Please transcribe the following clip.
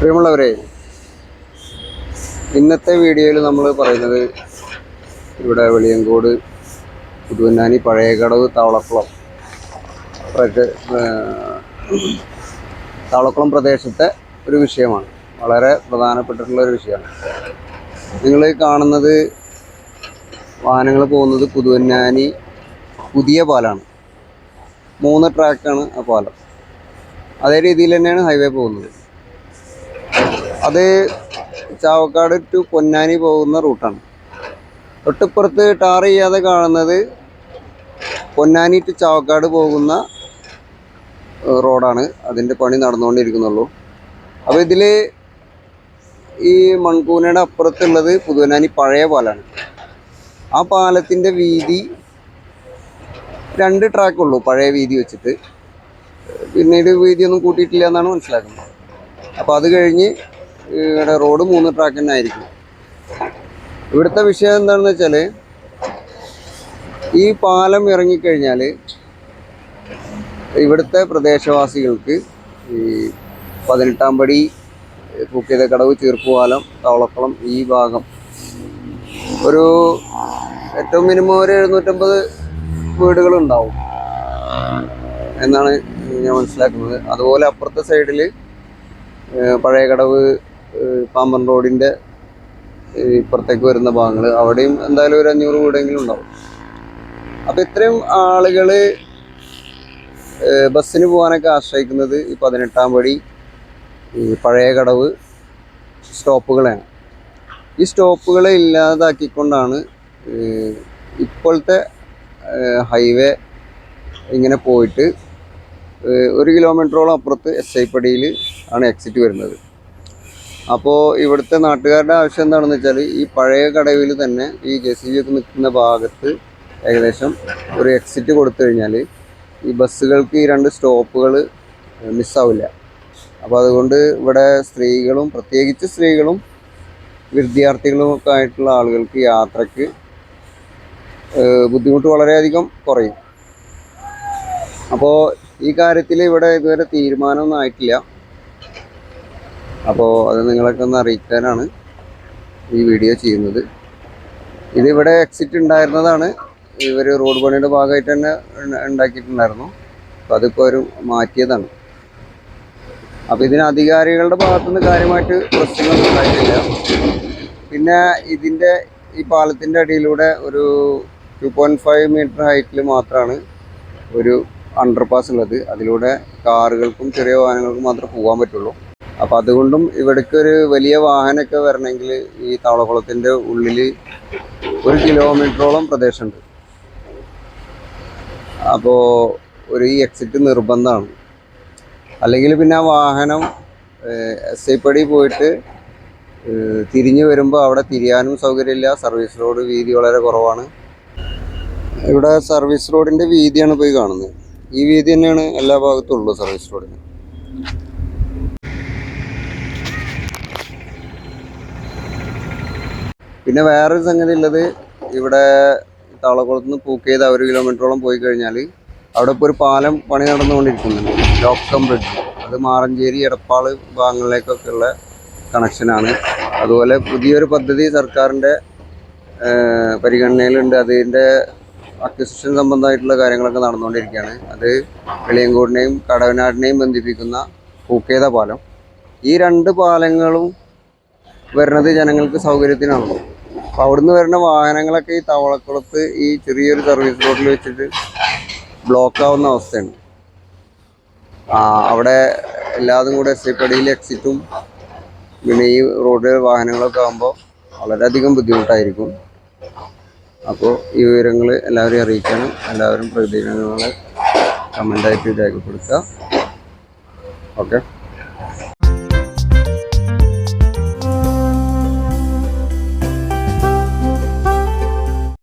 പ്രിയമുള്ളവരെ ഇന്നത്തെ വീഡിയോയിൽ നമ്മൾ പറയുന്നത് ഇവിടെ വെളിയങ്കോട് പുതുവന്നാനി പഴയകടവ് താവളക്കുളം താവളക്കുളം പ്രദേശത്തെ ഒരു വിഷയമാണ്. വളരെ പ്രധാനപ്പെട്ടിട്ടുള്ള ഒരു വിഷയമാണ്. നിങ്ങൾ കാണുന്നത് വാഹനങ്ങൾ പോകുന്നത് പുതുവന്നാനി പുതിയ പാലാണ്. മൂന്ന് ട്രാക്കാണ് ആ പാലം. അതേ രീതിയിൽ തന്നെയാണ് ഹൈവേ പോകുന്നത്. അത് ചാവക്കാട് ടു പൊന്നാനി പോകുന്ന റൂട്ടാണ്. തൊട്ടിപ്പുറത്ത് ടാർ ചെയ്യാതെ കാണുന്നത് പൊന്നാനി ടു ചാവക്കാട് പോകുന്ന റോഡാണ്. അതിന്റെ പണി നടന്നുകൊണ്ടിരിക്കുന്നുള്ളൂ. അപ്പോൾ ഇതിൽ ഈ മൺകൂനയുടെ അപ്പുറത്തുള്ളത് പുതുവനാനി പഴയ പാലാണ്. ആ പാലത്തിന്റെ വീതി രണ്ട് ട്രാക്കുള്ളൂ പഴയ വീതി വെച്ചിട്ട്. പിന്നീട് വീതിയൊന്നും കൂട്ടിയിട്ടില്ല എന്നാണ് മനസ്സിലാക്കുന്നത്. അപ്പോൾ അത് കഴിഞ്ഞ് ഇവിടെ റോഡ് മൂന്ന് ട്രാക്ക് തന്നെ ആയിരിക്കും. ഇവിടുത്തെ വിഷയം എന്താണെന്ന് വെച്ചാൽ ഈ പാലം ഇറങ്ങിക്കഴിഞ്ഞാൽ ഇവിടുത്തെ പ്രദേശവാസികൾക്ക് ഈ പതിനെട്ടാം പടി പൂക്കിയത കടവ് ചീർപ്പുപാലം തവളക്കുളം ഈ ഭാഗം ഒരു ഏറ്റവും മിനിമം ഒരു എഴുന്നൂറ്റമ്പത് വീടുകളുണ്ടാവും എന്നാണ് ഞാൻ മനസ്സിലാക്കുന്നത്. അതുപോലെ അപ്പുറത്തെ സൈഡിൽ പഴയ കടവ് പാമ്പൻ റോഡിന്റെ ഇപ്പുറത്തേക്ക് വരുന്ന ഭാഗങ്ങൾ അവിടെയും എന്തായാലും ഒരു അഞ്ഞൂറ് വീടെങ്കിലും ഉണ്ടാവും. അപ്പം ഇത്രയും ആളുകൾ ബസ്സിന് പോകാനൊക്കെ ആശ്രയിക്കുന്നത് ഈ പതിനെട്ടാം പടി ഈ പഴയ കടവ് സ്റ്റോപ്പുകളെയാണ്. ഈ സ്റ്റോപ്പുകളെ ഇല്ലാതാക്കിക്കൊണ്ടാണ് ഇപ്പോഴത്തെ ഹൈവേ ഇങ്ങനെ പോയിട്ട് ഒരു കിലോമീറ്ററോളം അപ്പുറത്ത് എസ് ഐ പടിയിൽ ആണ് എക്സിറ്റ് വരുന്നത്. അപ്പോൾ ഇവിടുത്തെ നാട്ടുകാരുടെ ആവശ്യം എന്താണെന്ന് വെച്ചാൽ ഈ പഴയ കടവിൽ തന്നെ ഈ ജെ സി ബി നിൽക്കുന്ന ഭാഗത്ത് ഏകദേശം ഒരു എക്സിറ്റ് കൊടുത്തു കഴിഞ്ഞാൽ ഈ ബസ്സുകൾക്ക് ഈ രണ്ട് സ്റ്റോപ്പുകൾ മിസ്സാവില്ല അപ്പോൾ അതുകൊണ്ട് ഇവിടെ സ്ത്രീകളും പ്രത്യേകിച്ച് സ്ത്രീകളും വിദ്യാർത്ഥികളും ഒക്കെ ആയിട്ടുള്ള ആളുകൾക്ക് യാത്രയ്ക്ക് ബുദ്ധിമുട്ട് വളരെയധികം കുറയും. അപ്പോൾ ഈ കാര്യത്തിൽ ഇവിടെ ഇതുവരെ തീരുമാനമൊന്നും ആയിട്ടില്ല. അപ്പോൾ അത് നിങ്ങളൊക്കെ ഒന്ന് അറിയിക്കാനാണ് ഈ വീഡിയോ ചെയ്യുന്നത്. ഇതിവിടെ എക്സിറ്റ് ഉണ്ടായിരുന്നതാണ്. ഇവർ റോഡ് പണിയുടെ ഭാഗമായിട്ട് തന്നെ ഉണ്ട- ഉണ്ടാക്കിയിട്ടുണ്ടായിരുന്നു അപ്പോൾ അതിപ്പോൾ ഒരു മാറ്റിയതാണ്. അപ്പോൾ ഇതിന് അധികാരികളുടെ ഭാഗത്തുനിന്ന് കാര്യമായിട്ട് പ്രശ്നങ്ങളൊന്നും ഉണ്ടായിട്ടില്ല. പിന്നെ ഇതിന്റെ ഈ പാലത്തിന്റെ അടിയിലൂടെ ഒരു ടു പോയിന്റ് ഫൈവ് മീറ്റർ ഹൈറ്റിൽ മാത്രമാണ് ഒരു അണ്ടർപാസ് ഉള്ളത്. അതിലൂടെ കാറുകൾക്കും ചെറിയ വാഹനങ്ങൾക്കും മാത്രമേ പോകാൻ പറ്റുള്ളൂ. അപ്പോൾ അതുകൊണ്ടും ഇവിടേക്ക് ഒരു വലിയ വാഹനമൊക്കെ വരണമെങ്കിൽ ഈ താവളക്കുളത്തിന്റെ ഉള്ളിൽ ഒരു കിലോമീറ്ററോളം പ്രദേശമുണ്ട്. അപ്പോൾ ഒരു ഈ എക്സിറ്റ് നിർബന്ധമാണ്. അല്ലെങ്കിൽ പിന്നെ ആ വാഹനം എസ് ഐ പടി പോയിട്ട് തിരിഞ്ഞു വരുമ്പോൾ അവിടെ തിരിയാനും സൗകര്യമില്ല. സർവീസ് റോഡ് വീതി വളരെ കുറവാണ്. ഇവിടെ സർവീസ് റോഡിന്റെ വീതിയാണ് പോയി കാണുന്നത്. ഈ വീതി തന്നെയാണ് എല്ലാ ഭാഗത്തും ഉള്ളൂ സർവീസ് റോഡിന് പിന്നെ വേറൊരു സംഗതി ഉള്ളത് ഇവിടെ താളക്കുളത്ത് നിന്ന് പൂക്ക് ചെയ്ത് ഒരു കിലോമീറ്ററോളം പോയി കഴിഞ്ഞാൽ അവിടെ ഇപ്പോൾ ഒരു പാലം പണി നടന്നുകൊണ്ടിരിക്കുന്നുണ്ട് ലോക്കം ബ്രിഡ്ജ്. അത് മാറഞ്ചേരി എടപ്പാൾ ഭാഗങ്ങളിലേക്കൊക്കെ ഉള്ള കണക്ഷനാണ് അതുപോലെ പുതിയൊരു പദ്ധതി സർക്കാരിന്റെ പരിഗണനയിലുണ്ട്. അതിന്റെ അക്വിസിഷൻ സംബന്ധമായിട്ടുള്ള കാര്യങ്ങളൊക്കെ നടന്നുകൊണ്ടിരിക്കുകയാണ്. അത് വെളിയങ്കോടിനെയും കടവനാടിനെയും ബന്ധിപ്പിക്കുന്ന പൂക്കേത പാലം. ഈ രണ്ട് പാലങ്ങളും വരുന്നത് ജനങ്ങൾക്ക് സൗകര്യത്തിനാണല്ലോ. അപ്പോൾ അവിടുന്ന് വരുന്ന വാഹനങ്ങളൊക്കെ ഈ തവളക്കുളത്ത് ഈ ചെറിയൊരു സർവീസ് റോഡിൽ വെച്ചിട്ട് ബ്ലോക്ക് ആവുന്ന അവസ്ഥയാണ്. അവിടെ എല്ലാതും കൂടെ എസ് പടിയിൽ എക്സിറ്റും പിന്നെ ഈ റോഡിൽ വാഹനങ്ങളൊക്കെ ആകുമ്പോൾ വളരെയധികം ബുദ്ധിമുട്ടായിരിക്കും. അപ്പോൾ ഈ വിവരങ്ങൾ എല്ലാവരെയും അറിയിക്കണം. എല്ലാവരും പ്രതികരണങ്ങൾ കമന്റായിട്ട് രേഖപ്പെടുത്തുക. ഓക്കെ